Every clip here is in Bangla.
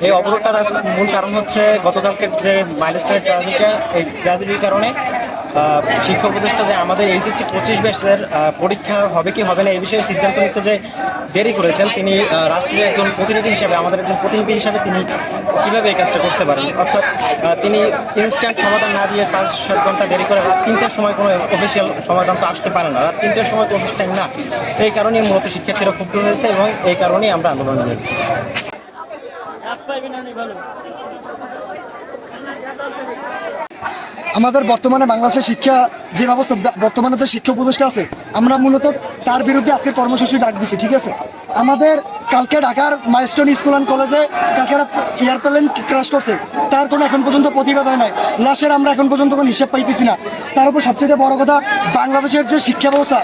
এই অবরোধটার মূল কারণ হচ্ছে গতকালকে যে মাইলস্টাইন ট্রাজিটা এই ট্রাজিটির কারণে আহ, শিক্ষা উপদেষ্টা যে আমাদের এইচএসসি পঁচিশ ব্যাচের পরীক্ষা হবে কি হবে না এই বিষয়ে সিদ্ধান্ত নিতে যে দেরি করেছেন তিনি রাষ্ট্রের একজন প্রতিনিধি হিসাবে আমাদের একজন প্রতিনিধি হিসাবে তিনি কীভাবে এই কাজটা করতে পারেন? অর্থাৎ তিনি ইনস্ট্যান্ট সমাধান না দিয়ে পাঁচ সাত ঘণ্টা দেরি করে রাত তিনটার সময় কোনো অফিসিয়াল সমাধান তো আসতে পারে না। রাত তিনটার সময় তো অফিস টাইম না। এই কারণেই মূলত শিক্ষার্থীরা ক্ষুব্ধ হয়েছে এবং এই কারণেই আমরা আন্দোলন নিয়েছি আমাদের বর্তমানে বাংলাদেশের শিক্ষা যে ব্যবস্থা, বর্তমানে যে শিক্ষা উপদেষ্টা আছে, আমরা মূলত তার বিরুদ্ধে আজকে কর্মসূচি ডাক দিছি, ঠিক আছে? আমাদের কালকে ঢাকার মাইলস্টোন স্কুল অ্যান্ড কলেজে কালকে এয়ারপ্লেন ক্রাশ করছে। তার কোনো এখন পর্যন্ত প্রতিবাদ হয় নাই। লাশের আমরা এখন পর্যন্ত কোনো হিসাব পাইতেছি না। তার উপর সবচেয়ে বড় কথা, বাংলাদেশের যে শিক্ষা ব্যবস্থা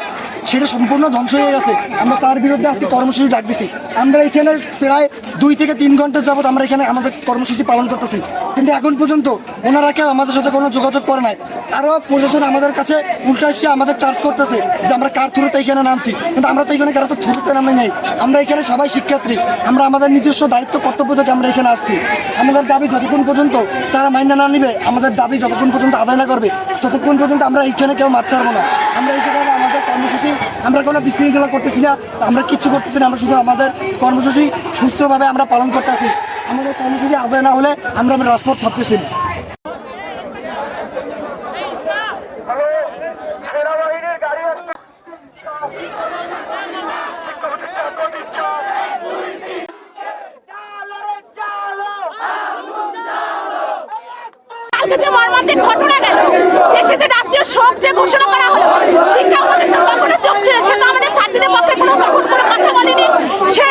সেটা সম্পূর্ণ ধ্বংস হয়ে গেছে। আমরা তার বিরুদ্ধে আজকে কর্মসূচি ডাক দিছি। আমরা এখানে প্রায় দুই থেকে তিন ঘণ্টা যাবত আমরা এখানে আমাদের কর্মসূচি পালন করতেছি। কিন্তু এখন পর্যন্ত ওনারা কেউ আমাদের সাথে কোনো যোগাযোগ করে নাই। আরও প্রশাসন আমাদের কাছে উল্টা এসে আমাদের চার্জ করতেছে যে আমরা কার থ্রুতে এখানে নামছি। কিন্তু আমরা তো এখানে কারও তো থ্রুতে নামে নাই। আমরা এখানে সবাই শিক্ষার্থী। আমরা আমাদের নিজস্ব দায়িত্ব, কর্তব্য থেকে আমরা এখানে আসছি। আমাদের দাবি যতক্ষণ পর্যন্ত তারা মাইনে না নিবে, আমাদের দাবি যতক্ষণ পর্যন্ত আদায় না করবে, ততক্ষণ পর্যন্ত আমরা এইখানে কেউ মাছ ছাড়বো না। আমরা এই জায়গায় কর্মসূচি আমরা কোনো বিশৃঙ্খলা করতেছি না, আমরা কিছু করতেছি না, আমরা শুধু আমাদের কর্মসূচি সুস্থভাবে আমরা পালন করতেছি। আমাদের কর্মসূচি আদায় না হলে আমরা আমরা রাজপথ ছাড়তেছি না। কালকে যে মর্মান্তিক ঘটনা গেল, দেশে যে রাষ্ট্রীয় শোক যে ঘোষণা করা হলো শিক্ষা উপদেষ্টা তখনও চোখ ছিল সে তো আমাদের ছাত্রীদের পক্ষে কোনো তখন কোনো কথা বলেনি সে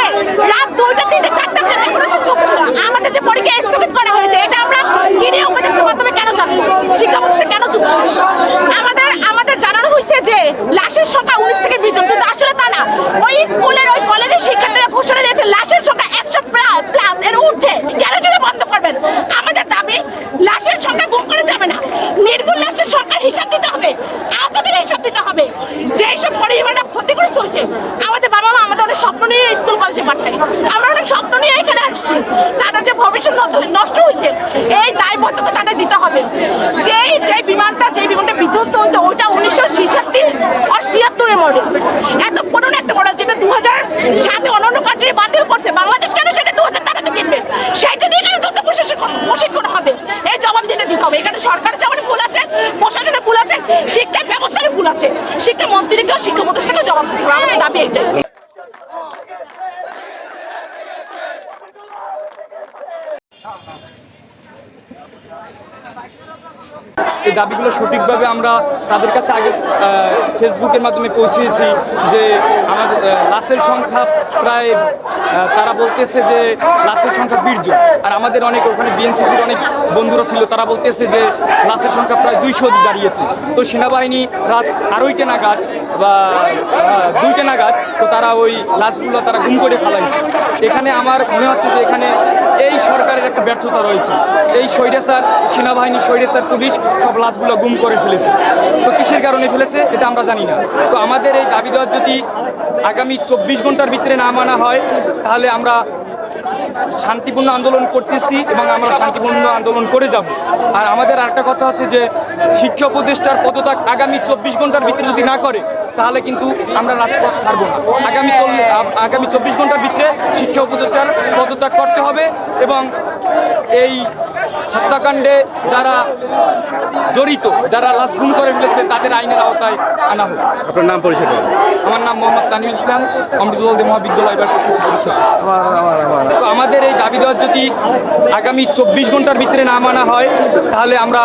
রাত দুইটা তিনটে চারটা পর্যন্ত এখনও সে চোখ ছিল আমাদের যে পরীক্ষা স্থগিত করা হয়েছে এটা আমরা কিনে উপদেশের মাধ্যমে কেন জানব শিক্ষা উপদেষ্টা কেন চুপ ছিল আমাদের আমাদের জানানো হয়েছে যে লাশের সংখ্যা উনিশ থেকে বিশ জন কিন্তু আসলে তা না ওই স্কুলের ওই কলেজের শিক্ষার্থীরা ঘোষণা দিয়েছে লাশের সংখ্যা একশো প্লাস এর ঊর্ধ্বে কেন যদি বন্ধ করবেন আমাদের দাবি লাশের সংখ্যা যাবে না। নির্মূল লাশের সংখ্যার হিসাব দিতে হবে। আহতদের হিসাব দিতে হবে। যে সব পরিবারটা ক্ষতিগ্রস্ত হয়েছে, আমাদের বাবা মা আমাদের অনেক স্বপ্ন নিয়ে স্কুল, কলেজে পাঠায় আমরা অনেক স্বপ্ন নিয়ে এখানে আসছি। তাদের যে ভবিষ্যৎ নষ্ট হয়েছে, এই দায়বদ্ধতা তাদের দিতে হবে। যে যে বিমানটা যে বিমানটা বিধ্বস্ত হয়েছে, ওইটা উনিশশো ছেষট্টি আর ছিয়াত্তরের মডেল এত পুরনো একটা মডেল যেটা দু হাজার সাতে অন্যান্য কান্ট্রি বাতিল করছে বাংলাদেশ কেন সেটা দু হাজার তেরোতে কিনবে সেটা দিয়ে কেন যত প্রশাসন প্রশিক্ষণ হবে এই জবাব দিতে দিতে হবে এখানে সরকার যেমন ভুল আছে প্রশাসনের ভুল আছে শিক্ষা ব্যবস্থারও ভুল আছে শিক্ষা প্রতিষ্ঠানকে জবাব দাবি এইটাই এই দাবিগুলো সঠিকভাবে আমরা তাদের কাছে আগে ফেসবুকের মাধ্যমে পৌঁছিয়েছি যে আমাদের লাশের সংখ্যা প্রায় তারা বলতেছে যে লাশের সংখ্যা বীর্য আর আমাদের অনেক ওখানে বিএনসিসির অনেক বন্ধুরা ছিল, তারা বলতেছে যে লাশের সংখ্যা প্রায় দুইশো দাঁড়িয়েছে। তো সেনাবাহিনী রাত আড়াইটে নাগাদ বা দুইটে নাগাদ, তো তারা ওই লাশগুলো তারা গুম করে ফেলাইছে এখানে আমার মনে হচ্ছে যে এখানে এই সরকারের একটা ব্যর্থতা রয়েছে। এই স্বৈরাচার, সেনাবাহিনী, স্বৈরাচার, পুলিশ সব লাশগুলো গুম করে ফেলেছে। তো কিসের কারণে ফেলেছে এটা আমরা জানি না। তো আমাদের এই দাবি দেওয়ার যদি আগামী চব্বিশ ঘণ্টার ভিতরে না মানা হয়, তাহলে আমরা শান্তিপূর্ণ আন্দোলন করতেছি এবং আমরা শান্তিপূর্ণ আন্দোলন করে যাব। আর আমাদের আরেকটা কথা হচ্ছে যে শিক্ষা উপদেষ্টার পদত্যাগ আগামী চব্বিশ ঘণ্টার ভিতরে যদি না করে তাহলে কিন্তু আমরা রাজপথ ছাড়বো না। আগামী আগামী চব্বিশ ঘণ্টার ভিতরে শিক্ষা উপদেষ্টার পদত্যাগ করতে হবে এবং এই হত্যাকাণ্ডে যারা জড়িত যারা লাশ গুম করে ফেলেছে তাদের আইনের আওতায় আনা হোক। আপনার নাম পরিচয় আমার নাম মোহাম্মদ তানিউল ইসলাম অমৃতলাল দে মহাবিদ্যালয় এবার পরিষদ তো আমাদের এই দাবি দেওয়ার যদি আগামী চব্বিশ ঘণ্টার ভিতরে না মানা হয়, তাহলে আমরা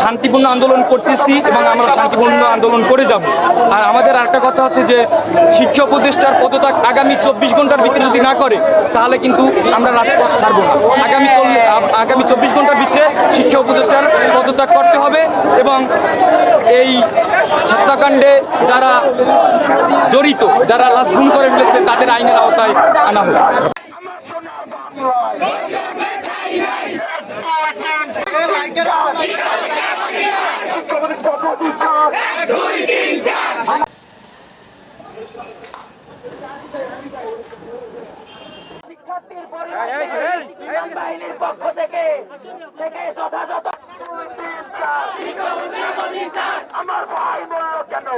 শান্তিপূর্ণ আন্দোলন করতেছি এবং আমরা শান্তিপূর্ণ আন্দোলন করে যাব। আর আমাদের আরেকটা কথা হচ্ছে যে, শিক্ষা উপদেষ্টার পদত্যাগ আগামী চব্বিশ ঘণ্টার ভিতরে যদি না করে, তাহলে কিন্তু আমরা রাজপথ ছাড়বো না। আগামী আগামী চব্বিশ ঘণ্টার ভিতরে শিক্ষা উপদেষ্টার পদত্যাগ করতে হবে এবং এই হত্যাকাণ্ডে যারা জড়িত, যারা লাশ গুণ করে ফেলেছে, তাদের আইনের আওতায় আনা প্রতিষ্ঠা শিক্ষার্থীর পরিবার বাহিনীর পক্ষ থেকে থেকে যথাযথ আমার ভাই বলল কেন?